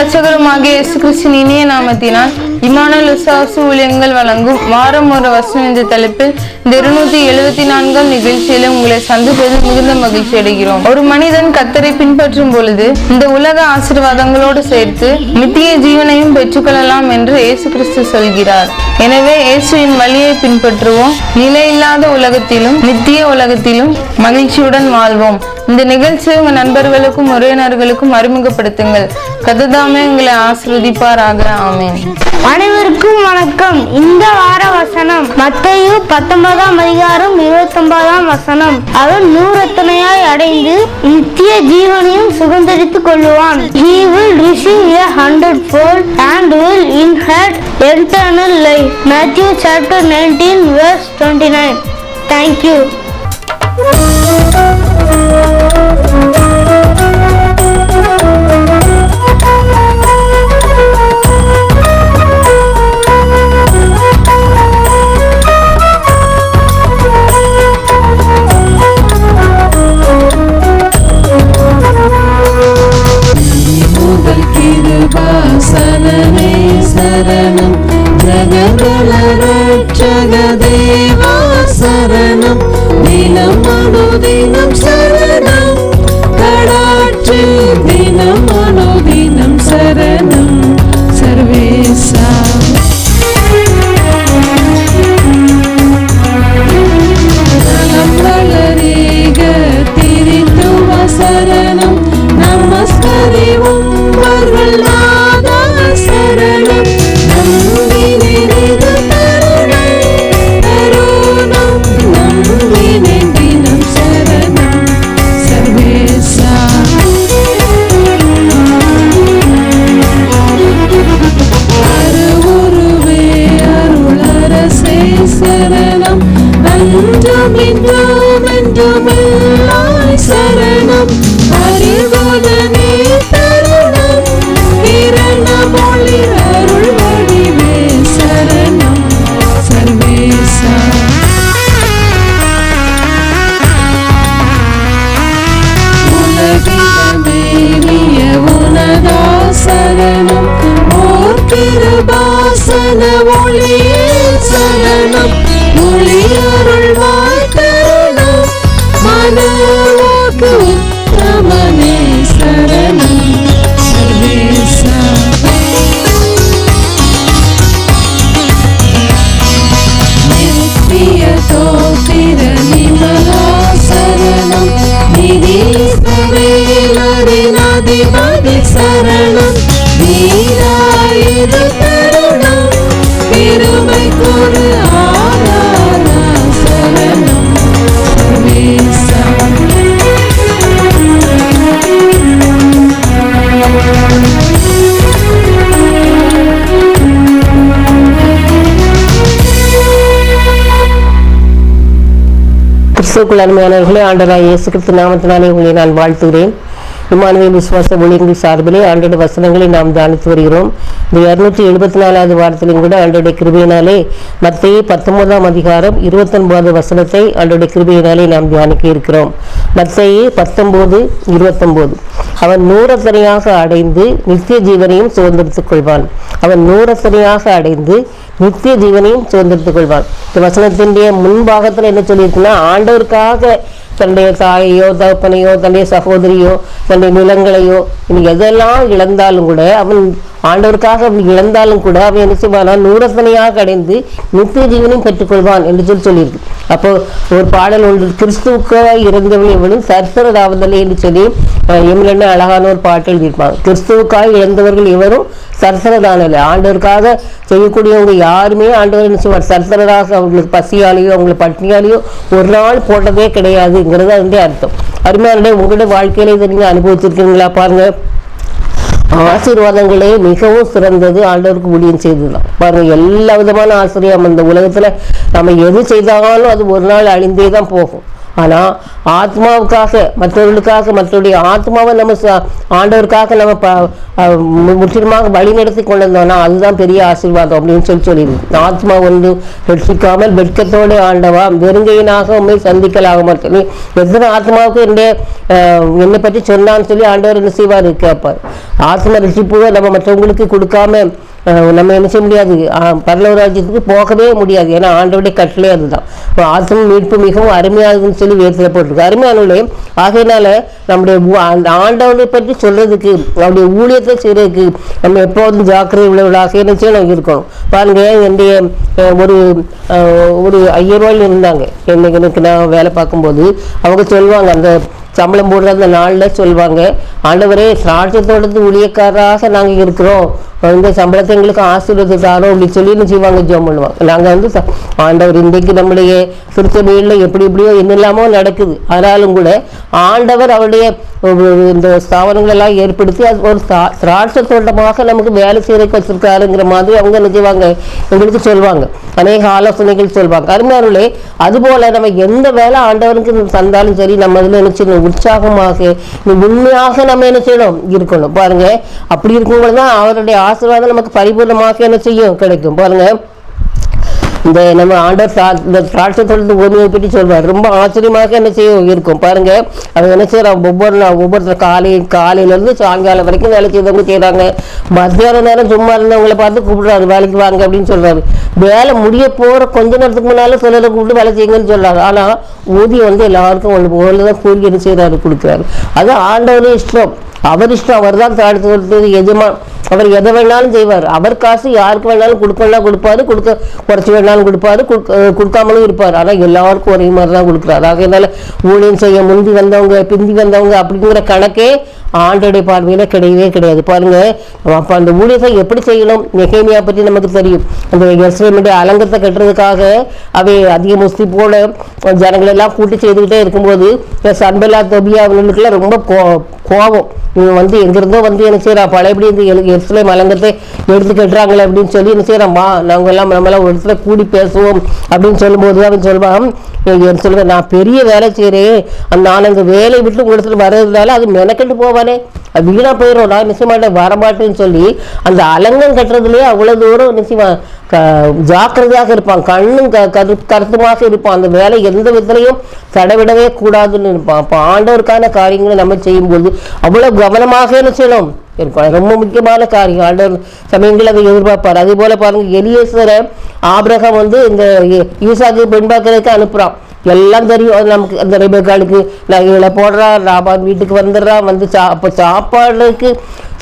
ரட்சகருமாகிய இயேசு கிறிஸ்தின் இனிய நாமத்தினால் இமானுவேல் விசுவாச ஊழியங்கள் வழங்கும் வாரம் ஒரு வசனம் என்ற தலைப்பில் இந்த இருநூத்தி எழுபத்தி நான்காம் நிகழ்ச்சியில உங்களை சந்திப்பதில் மிகுந்த மகிழ்ச்சி அடைகிறோம். ஒரு மனிதன் கத்தரை பின்பற்றும் பொழுது இந்த உலக ஆசீர்வாதங்களோடு சேர்த்து நித்திய ஜீவனையும் பெற்றுக்கொள்ளலாம் என்று இயேசு கிறிஸ்து சொல்கிறார். எனவே இயேசுவின் வழியை பின்பற்றுவோம். நிலையில்லாத உலகத்திலும் நித்திய உலகத்திலும் மகிழ்ச்சியுடன் வாழ்வோம். இந்த நிகழ்ச்சியை உங்கள் நண்பர்களுக்கும் உறவினர்களுக்கும் அறிமுகப்படுத்துங்கள். கததாமே உங்களை ஆசிர்வதிப்பாராக. ஆமேன். அனைவருக்கும் வணக்கம். இந்த வார வசனம் மத்தையும் பத்தொன்பதாம் அதிகாரம் இருபத்தொன்பதாம் வசனம். அவன் நூறத்தனையாய் அடைந்து நித்திய ஜீவனையும் சுதந்திரித்துக் கொள்ளுவான். He will receive a hundredfold and will inherit eternal life. Life Matthew 19 nineteen 29 thank you. முதல் சரணம் ஜகதல ரட்சக தேவா சரணம் தினம் அனுதினம் சரணம் Hallelujah. the only கிறிஸ்துக்குள் அருமையானவர்களே ஆண்டராய் இயேசு கிறிஸ்து நாமத்தினாலே உங்களை நான் வாழ்த்துகிறேன். இமானுவேல் விசுவாச ஊழியர்கள் சார்பிலே ஆண்டோட வசனங்களை நாம் தியானித்து வருகிறோம். இந்த இருநூற்றி எழுபத்தி நாலாவது வாரத்திலும் கூட ஆண்டோடைய கிருபையினாலே மத்திய பத்தொன்பதாம் அதிகாரம் இருபத்தொன்பது வசனத்தை ஆண்டோடைய கிருபையினாலே நாம் தியானிக்க இருக்கிறோம். மத்திய பத்தொன்பது இருபத்தொன்பது. அவன் நூறத்தனையாக அடைந்து நித்திய ஜீவனையும் சுதந்திரத்துக் கொள்வான். அவன் நூறத்தனையாக அடைந்து நித்திய ஜீவனையும் சுதந்திரத்துக் கொள்வான். இந்த வசனத்தினுடைய முன்பாகத்தில் என்ன சொல்லியிருக்குன்னா ஆண்டவருக்காக தன்னுடைய தாயையோ தகப்பனையோ தன்னுடைய சகோதரியோ தன்னுடைய நிலங்களையோ இனி எதெல்லாம் இழந்தாலும் கூட அவன் ஆண்டவருக்காக அப்படி இழந்தாலும் கூட அவன் என்ன செய்வானா? நூரசனையாக அடைந்து நித்திய ஜீவனையும் பெற்றுக்கொள்வான் என்று சொல்லி சொல்லியிருக்கு. அப்போ ஒரு பாடல் ஒன்று கிறிஸ்துவுக்காக இறந்தவன் எவனும் சர்சரதாவதில்லை என்று சொல்லி எம்லன்னு அழகான ஒரு பாட்டு எழுதியிருப்பாங்க. கிறிஸ்துவுக்காக இழந்தவர்கள் எவரும் சர்சரதானல்ல ஆண்டவருக்காக செய்யக்கூடியவங்க யாருமே ஆண்டவர் என்ன செய்வார்? சர்சரதாக அவங்களுக்கு பசியாலேயோ அவங்களுக்கு பட்டினியாலேயோ ஒரு நாள் போட்டதே கிடையாதுங்கிறது அதனுடைய அர்த்தம். அருமையான உங்களுடைய வாழ்க்கையில இதை அனுபவிச்சிருக்கீங்களா? பாருங்கள் ஆசீர்வாதங்களே மிகவும் சிறந்தது. ஆண்டவருக்கு ஊழியம் செய்ததுதான். பாருங்க எல்லா விதமான ஆசிரியம் இந்த உலகத்துல. நம்ம எது செய்தாலும் அது ஒரு நாள் அழிந்தே தான் போகும். ஆனால் ஆத்மாவுக்காக மற்றவர்களுக்காக மற்றவருடைய ஆத்மாவை நம்ம ச- ஆண்டவருக்காக நம்ம ப- முற்றிலுமாக வழிநடத்தி கொண்டு வந்தோம்னா அதுதான் பெரிய ஆசீர்வாதம் அப்படின்னு சொல்லி சொல்லியிருக்கு ஆத்மா ஒன்று ரட்சிக்காமல் வெட்கத்தோடு ஆண்டவா வெறுங்கையினாக உண்மை சந்திக்கலாகுமா சொல்லி எத்தனை ஆத்மாவுக்கு என்னுடைய என்னை பற்றி சொன்னான்னு சொல்லி ஆண்டவர் என்ன செய்வார்? கேட்பார். ஆத்மா ரட்சிப்புவை நம்ம மற்றவங்களுக்கு கொடுக்காம நம்ம என்ன செய்ய முடியாது? அஹ், பரலோக ராஜ்யத்துக்கு போகவே முடியாது. ஏன்னா ஆண்டவுடைய கட்டளை அதுதான். அப்ப ஆத்ம மீட்பு மிகவும் அருமையாகுதுன்னு சொல்லி வேதத்தில் போட்டிருக்கு. உள்ளே ஆகையினால நம்முடைய அந்த ஆண்டவனை பற்றி சொல்றதுக்கு அவருடைய ஊழியத்தை செய்யறதுக்கு நம்ம எப்போதும் ஜாக்கிரதை உள்ளவர்களாக என்ன செய்யணும்? இருக்கணும். பாருங்க என்னுடைய ஒரு ஒரு ஐயர்வாள் இருந்தாங்க. என்னைக்கு எனக்கு நான் வேலை பார்க்கும்போது அவங்க சொல்லுவாங்க அந்த சம்பளம் போடுற அந்த நாளில் சொல்லுவாங்க ஆண்டவரே சாட்சியத்தோடது ஊழியக்காரராக நாங்கள் இருக்கிறோம். இந்த சம்பளத்தை எங்களுக்கு ஆசீர்வதி தாரோம் அப்படி சொல்லி என்ன செய்வாங்க? ஜோம் பண்ணுவாங்க. நாங்கள் வந்து ஆண்டவர் இன்றைக்கு நம்முடைய திருச்சபையில் எப்படி எப்படியோ என்னெல்லாமோ நடக்குது. ஆனாலும் கூட ஆண்டவர் அவருடைய இந்த ஸ்தாபனங்களெல்லாம் ஏற்படுத்தி அது ஒரு திராட்சை தோட்டமாக நமக்கு வேலை செய்ய வச்சிருக்காருங்கிற மாதிரி அவங்க என்ன செய்வாங்க? எங்களுக்கு சொல்லுவாங்க அநேக ஆலோசனைகள் சொல்வாங்க. அருமையாருளே அதுபோல நம்ம எந்த வேலை ஆண்டவனுக்கு தந்தாலும் சரி நம்ம இதில் என்ன செய்யணும்? உற்சாகமாக உண்மையாக நம்ம என்ன செய்யணும்? இருக்கணும். பாருங்க அப்படி இருக்கும்போது தான் அவருடைய ஆசீர்வாதம் நமக்கு பரிபூர்ணமாக என்ன செய்யும்? கிடைக்கும். பாருங்க. இந்த நம்ம ஆண்டவர் இந்த திராட்சை தொழில் பூமியை பற்றி சொல்வார். ரொம்ப ஆச்சரியமாக என்ன செய்யும் இருக்கும்? பாருங்க. அவங்க என்ன செய்யறாங்க ஒவ்வொரு நாள் ஒவ்வொருத்தர் காலை காலையிலேருந்து சாயங்காலம் வரைக்கும் வேலை செய்தவங்க செய்கிறாங்க மத்தியான நேரம் சும்மா இருந்தவங்களை பார்த்து கூப்பிடுறாரு. வேலைக்கு வாங்க அப்படின்னு சொல்றாரு. வேலை முடிய போற கொஞ்ச நேரத்துக்கு முன்னாலும் சிலரை கூப்பிட்டு வேலை செய்யுங்கன்னு சொல்றாரு. ஆனா ஊதியம் வந்து எல்லாருக்கும் ஒன்று போல தான் கூலி என்ன செய்யறாரு கொடுக்குறாரு. அது ஆண்டவரே இஷ்டம். அவர் இஷ்டம். அவர் தான் தாழ்த்து எஜமான் அவர் எதை வேணாலும் செய்வார். அவர் காசு யாருக்கு வேணாலும் கொடுக்கணும்னா கொடுப்பாரு கொடுக்க குறைச்சி வேணாலும் கொடுப்பாரு கொடுக்க- கொடுக்காமலும் இருப்பார். ஆனால் எல்லாருக்கும் ஒரே மாதிரி தான் கொடுக்குறாரு. ஆகையினால ஊழியம் செய்ய முந்தி வந்தவங்க பிந்தி வந்தவங்க அப்படிங்கிற கணக்கே ஆண்டோடைய பார்வையில் கிடையவே கிடையாது. பாருங்கள் அப்போ அந்த ஊழியத்தை எப்படி செய்யணும்? நெகேமியா பற்றி நமக்கு தெரியும். அந்த எஸ்ரேமுடைய அலங்கத்தை கட்டுறதுக்காக அவை அதிக முஸ்தி போல ஜனங்களெல்லாம் கூட்டி செய்துக்கிட்டே இருக்கும்போது இந்த சன்பெல்லா தொபியா அவங்களுக்குலாம் ரொம்ப கோ கோபம். இவன் வந்து எங்கிருந்தோ வந்து என்ன செய்கிறான் பழையபடி இந்த எலு- எருசலேம் அலங்கத்தை எடுத்து கட்டுறாங்களே அப்படின்னு சொல்லி என்ன செய்கிறான் வா நாங்கள் எல்லாம் நம்மளாம் ஒரு இடத்துல கூடி பேசுவோம். அப்படின்னு சொல்லும்போது அவன் சொல்லுவான் என் சொல்லுவேன் நான் பெரிய வேலை செய்கிறேன் அந்த நான் அந்த வேலையை விட்டு உங்க இடத்துல வர்றதுனால அது மெனக்கெட்டு போவேன் அது வீணா போயிடும் நான் நிச்சய வரமாட்டேன்னு சொல்லி அந்த அலங்கம் கட்டுறதுலேயே அவ்வளவு தூரம் நிச்சயமா க ஜாக்கிரதையாக இருப்பான். கண்ணும் க கரு கருத்துமாக இருப்பான். அந்த வேலை எந்த விதத்திலையும் தடவிடவே கூடாதுன்னு இருப்பான். அப்போ ஆண்டவருக்கான காரியங்களை நம்ம செய்யும்போது அவ்வளவு கவனமாக என்ன செய்யணும்? இருக்கும் ரொம்ப முக்கியமான காரியம். ஆண்டவர் சமயங்களில் அதை எதிர்பார்ப்பார். அதே போல பாருங்க எலியேசரை ஆபிரகம் வந்து இந்த யூசாக்கு ஈசாக்கு பெண் அனுப்புறான். எல்லாம் தெரியும். நமக்கு அந்த ரெபேக்காளுக்கு நகைகளை போடுறான் ராபான் வீட்டுக்கு வந்துடுறான் வந்து சா அப்போ சாப்பாடுக்கு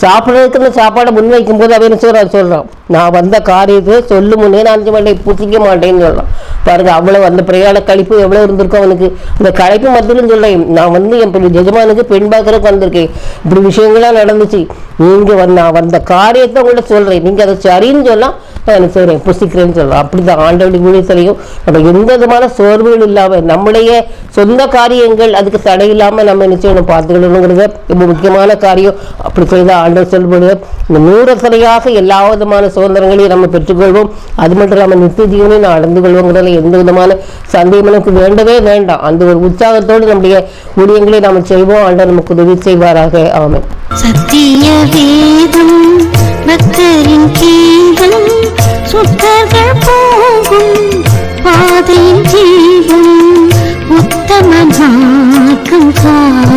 சாப்பிட்றதுக்கு அந்த சாப்பாடை முன் வைக்கும் போது அவன் என்ன சொல்கிறான் நான் வந்த காரியத்தை சொல்லு முன்னே நான் அஞ்சு மாட்டேன் புசிக்க மாட்டேன்னு சொல்கிறான் பாருங்க அவ்வளோ அந்த பிரயாண கழிப்பு எவ்வளோ இருந்திருக்கும் அவனுக்கு. அந்த கழிப்பு மத்தியிலும் சொல்கிறேன் நான் வந்து என் பெரிய எஜமானுக்கு பெண் பார்க்குறதுக்கு வந்திருக்கேன். இப்படி விஷயங்கள்லாம் நடந்துச்சு. நீங்கள் வந்து நான் வந்த காரியத்தை உங்கள்கிட்ட சொல்கிறேன் நீங்கள் அதை சரின்னு சொன்னால் நான் என்ன செய்றேன் புசிக்கிறேன்னு அப்படி அப்படிதான் ஆண்டவடி ஊழியத்திலையும் நம்ம எந்த விதமான சோர்வுகள் இல்லாமல் நம்முடைய சொந்த காரியங்கள் அதுக்கு தடை இல்லாமல் நம்ம என்ன செய்யணும் பார்த்துக்கணுங்கிறது ரொம்ப முக்கியமான காரியம். அப்படி செய்த ஆண்டவர் சொல்லும்போது இந்த நூறத்தனையாக எல்லா விதமான சுதந்திரங்களையும் நம்ம பெற்றுக்கொள்வோம். அது மட்டும் இல்லாமல் நித்திய ஜீவனையும் நான் அடைந்து கொள்வோங்கிறதுல எந்த விதமான சந்தேகம் நமக்கு வேண்டவே வேண்டாம். அந்த ஒரு உற்சாகத்தோடு நம்முடைய ஊழியங்களை நாம் செய்வோம். ஆண்டவர் நமக்கு உதவி செய்வாராக. ஆமை சத்தியவே சுத்தர்கள் போகும் பாதையின் ஜீவன் உத்தம மார்க்கம் காட்டும்